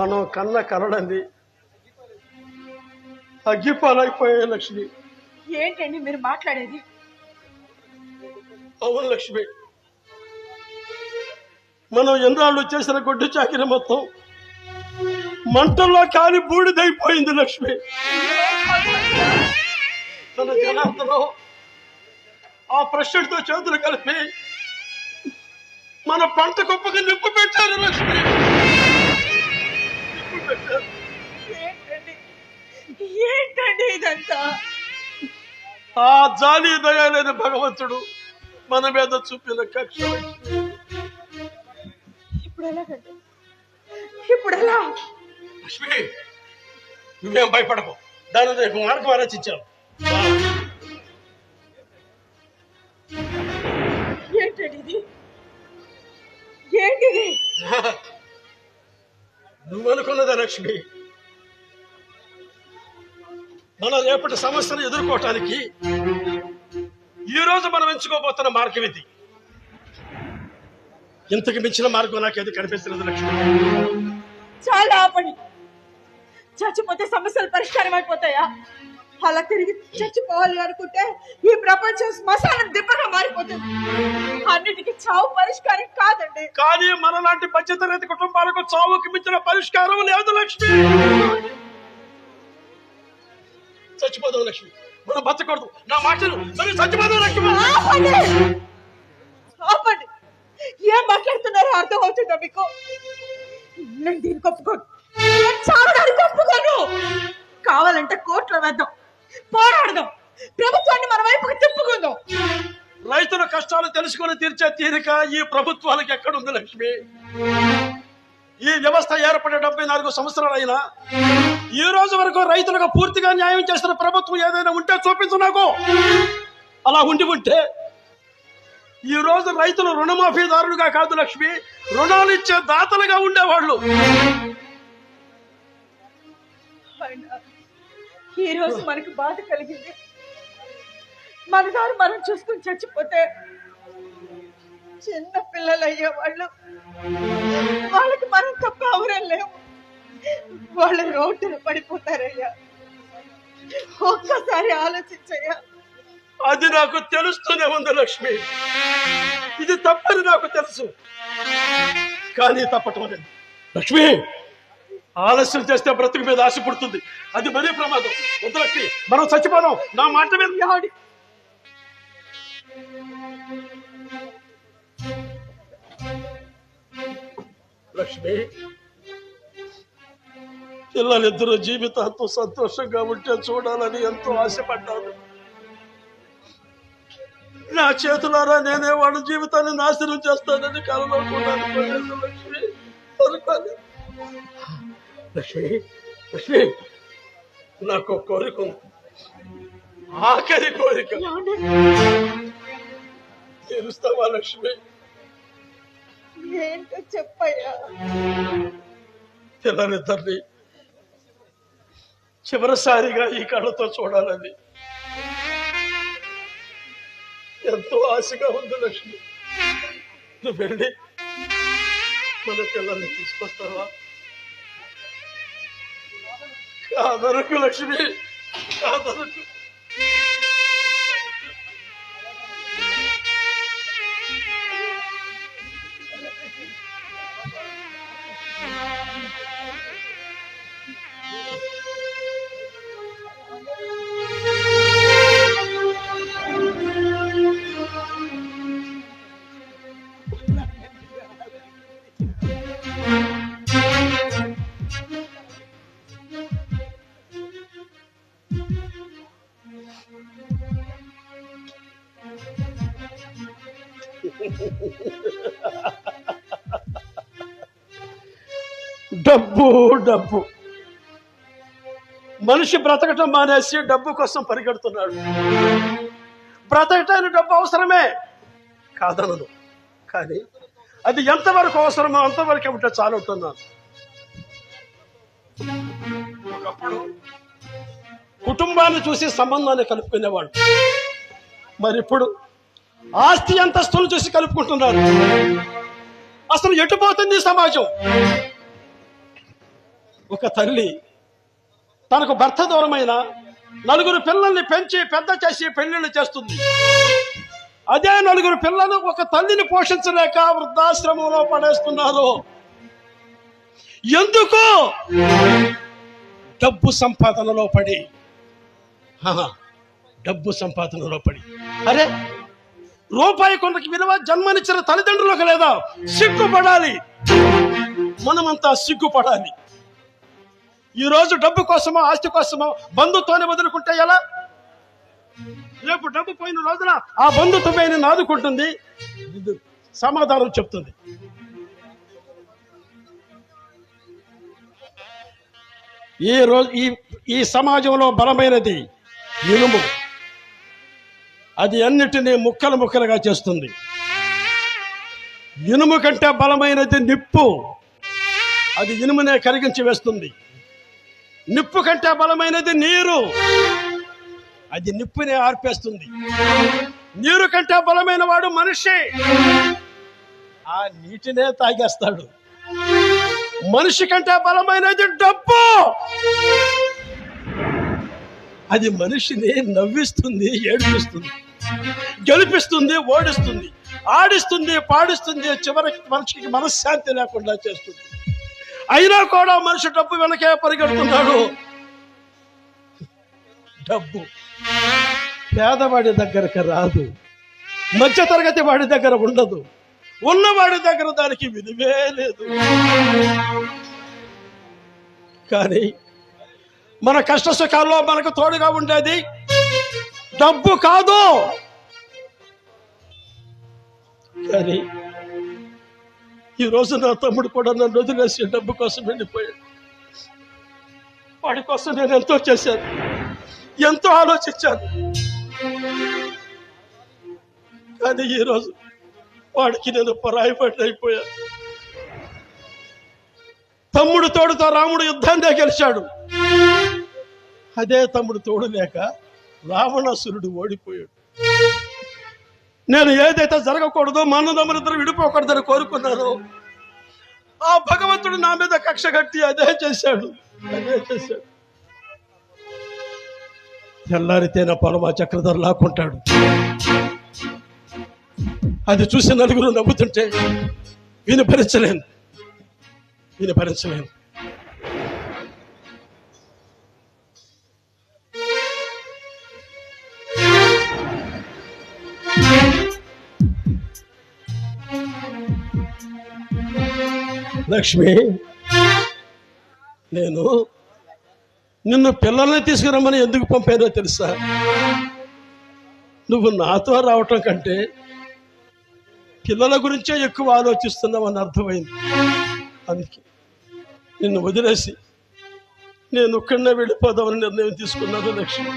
మనం కన్న కలడంది అగ్గిపాలైపోయే లక్ష్మి. ఏంటండి మీరు మాట్లాడేది? అవును లక్ష్మి. మనం ఎన్నాళ్ళు చేసిన గొడ్డు చాకిరి మొత్తం మంటల్లో కాలి బూడిదైపోయింది లక్ష్మి. తన జనార్దనం ఆ ప్రెసిడెంట్తో చేతులు కలిపి మన పంట కుప్పకి నిప్పు పెట్టారు లక్ష్మి. ఏంటండి ఇదంతా? ఆ జాలి దయాలేని భగవంతుడు మన మీద చూపిన కక్ష. ఇప్పుడు ఎలాగండి ఇప్పుడు ఎలా లక్ష్మి నువ్వేం భయపడకు. దాని రేపు మార్గం ఆలోచించావు ఏంటండి ఇది? ఏంటిది? నువ్వనుకున్నదా లక్ష్మి. మన రేపటి సమస్యను ఎదుర్కోవటానికి ఈ రోజు మనం ఎంచుకోబోతున్న మార్గం ఇది. ఇంతకు మించిన మార్గం నాకేది కనిపిస్తున్నది లక్ష్మి. చాలా ఆపండి. చచ్చిపోతే సమస్యలు పరిష్కారం అయిపోతాయా అలా తిరిగి చచ్చిపోవాలి అనుకుంటే ఈ ప్రపంచం శ్మశానం దిబ్బగా మారిపోతుంది. అన్నిటికీ చావు పరిష్కారం కాదండి. కానీ మనలాంటి మధ్యతరగతి కుటుంబాలకు చావుకి మించిన పరిష్కారం లేదు లక్ష్మి. చచ్చిపోదాం లక్ష్మి. మనం బతకూడదు. నా మాటలు మనం చచ్చిపోదాం లక్ష్మి. ఆపండి. ఆపండి. ఏం మాట్లాడుతున్నారో అర్థం అవుతుందా మీకు? నేను దీనికి ఒప్పుకోను. నేను చావడానికి ఒప్పుకోను. కావాలంటే కోర్టులో వేద్దాం. పోరాడదాం. ప్రభుత్వాన్ని మన వైపుకి తిప్పుకుందాం. రైతుల కష్టాలు తెలుసుకొని తీర్చే తీరిక ఈ ప్రభుత్వాలకు ఎక్కడుంది లక్ష్మి? ఈ వ్యవస్థ ఏర్పడే డెబ్బై నాలుగు సంవత్సరాలైనా ఈ రోజు వరకు రైతులకు పూర్తిగా న్యాయం చేసిన ప్రభుత్వం ఏదైనా ఉంటే చూపించు నాకు. అలా ఉండి ఉంటే ఈ రోజు రైతులు రుణమాఫీదారులుగా కాదు లక్ష్మి. రుణాలు ఇచ్చే దాతలుగా ఉండేవాళ్ళు. ఈ రోజు మనకు బాధ కలిగింది. మన దారి మనం చూసుకుని చచ్చిపోతే చిన్న పిల్లలు అయ్యేవాళ్ళు. వాళ్ళకి మనం తప్ప అవరం లేవు. వాళ్ళు రోడ్డున పడిపోతారయ్యా. ఒక్కసారి ఆలోచించయ్యా. అది నాకు తెలుస్తూనే ఉంది లక్ష్మి. ఇది తప్పని నాకు తెలుసు. కానీ తప్పటం లేదు. లక్ష్మి! ఆలస్యం చేస్తే బ్రతుకు మీద ఆశ పుడుతుంది. అది మరీ ప్రమాదం. వద్దు మనం చచ్చిపోదాం. నా మాట మీద యాడి లక్ష్మి పిల్లలిద్దరూ జీవితాంతం సంతోషంగా ఉంటే చూడాలని ఎంతో ఆశపడ్డాను. నా చేతులారా నేనే వాళ్ళ జీవితాన్ని నాశనం చేస్తానని కలలో లక్ష్మి. లక్ష్మి లక్ష్మి నాకు కోరిక ఆఖరి కోరిక. యాడి తీరుస్తావా లక్ష్మి? ఏంటో చెప్పయ్యా. పిల్లలిద్దరిని చివరిసారిగా ఈ కళ్ళతో చూడాలని. ఎంతో ఆశగా ఉంది లక్ష్మి. నువ్వు వెళ్ళి మన పిల్లల్ని తీసుకొస్తావా? Adana kulaşı bir. Adana kulaşı. డబ్బు డబ్బు. మనిషి బ్రతకటం మానేసి డబ్బు కోసం పరిగెడుతున్నాడు. బ్రతకటానికి డబ్బు అవసరమే. కాదనదు కానీ అది ఎంతవరకు అవసరమో అంతవరకు ఉంటే చాలు ఉంటున్నాను ఒకప్పుడు కుటుంబాన్ని చూసి సంబంధాన్ని కలుపుకునేవాడు మరి ఇప్పుడు ఆస్తి అంతస్తులు చూసి కలుపుకుంటున్నారు. అసలు ఎటుపోతుంది సమాజం? ఒక తల్లి తనకు భర్త దూరమైన నలుగురు పిల్లల్ని పెంచి పెద్ద చేసి పెళ్ళిళ్ళు చేస్తుంది. అదే నలుగురు పిల్లలు ఒక తల్లిని పోషించలేక వృద్ధాశ్రమంలో పడేస్తున్నారు. ఎందుకు? డబ్బు సంపాదనలో పడి. డబ్బు సంపాదనలో పడి. అరే రూపాయి కొండకి విలువ జన్మనిచ్చిన తల్లిదండ్రులకు లేదా? సిగ్గుపడాలి. మనమంతా సిగ్గుపడాలి. ఈ రోజు డబ్బు కోసమో ఆస్తి కోసమో బంధుత్వాన్ని వదులుకుంటే ఎలా? రేపు డబ్బు పోయిన రోజున ఆ బంధుత్వమే నాదుకుంటుంది? ఇది సమాధానం చెప్తుంది. ఈ రోజు ఈ ఈ సమాజంలో బలమైనది ఇనుము. అది అన్నిటినీ ముక్కలు ముక్కలుగా చేస్తుంది. ఇనుము కంటే బలమైనది నిప్పు. అది ఇనుమునే కరిగించి వేస్తుంది. నిప్పు కంటే బలమైనది నీరు. అది నిప్పునే ఆర్పేస్తుంది. నీరు కంటే బలమైన వాడు మనిషి. ఆ నీటినే తాగేస్తాడు. మనిషి కంటే బలమైనది డబ్బు. అది మనిషిని నవ్విస్తుంది ఏడిపిస్తుంది. గెలిపిస్తుంది ఓడిస్తుంది ఆడిస్తుంది పాడిస్తుంది చివరికి మనిషికి మనశ్శాంతి లేకుండా చేస్తుంది. అయినా కూడా మనిషి డబ్బు వెనకే పరిగెడుతున్నాడు. డబ్బు పేదవాడి దగ్గరకు రాదు. మధ్య తరగతి వాడి దగ్గర ఉండదు. ఉన్నవాడి దగ్గర దానికి విలువే లేదు. కానీ మన కష్ట సుఖాల్లో మనకు తోడుగా ఉండేది డబ్బు కాదు. కానీ ఈ రోజు నా తమ్ముడు కూడా నన్ను వదిలేసి డబ్బు కోసం వెళ్ళిపోయాడు. వాడి కోసం నేను ఎంతో చేశాను. ఎంతో ఆలోచించాను. కానీ ఈరోజు వాడికి నేను పరాయపడి అయిపోయాను. తమ్ముడు తోడుతో రాముడు యుద్ధాన్నే గెలిచాడు. అదే తమ్ముడు తోడు లేక రావణాసురుడు ఓడిపోయాడు. నేను ఏదైతే జరగకూడదో మన్నదమ్ములిద్దరు విడిపోకూడదని కోరుకున్నానో ఆ భగవంతుడు నా మీద కక్ష కట్టి అదే చేశాడు. అదే చేశాడు. తెల్లారితే నా పరమ చక్రధర లాక్కుంటాడు. అది చూసి నలుగురు నవ్వుతుంటే విని భరించలేను విని భరించలేను లక్ష్మి నేను నిన్ను పిల్లల్ని తీసుకురమ్మని ఎందుకు పంపానో తెలుసా? నువ్వు నాతో రావటం కంటే పిల్లల గురించే ఎక్కువ ఆలోచిస్తున్నావని అర్థమైంది. అందుకే నిన్ను వదిలేసి నేను ఒక్కడనే వెళ్ళిపోదామని నిర్ణయం తీసుకున్నాను లక్ష్మి.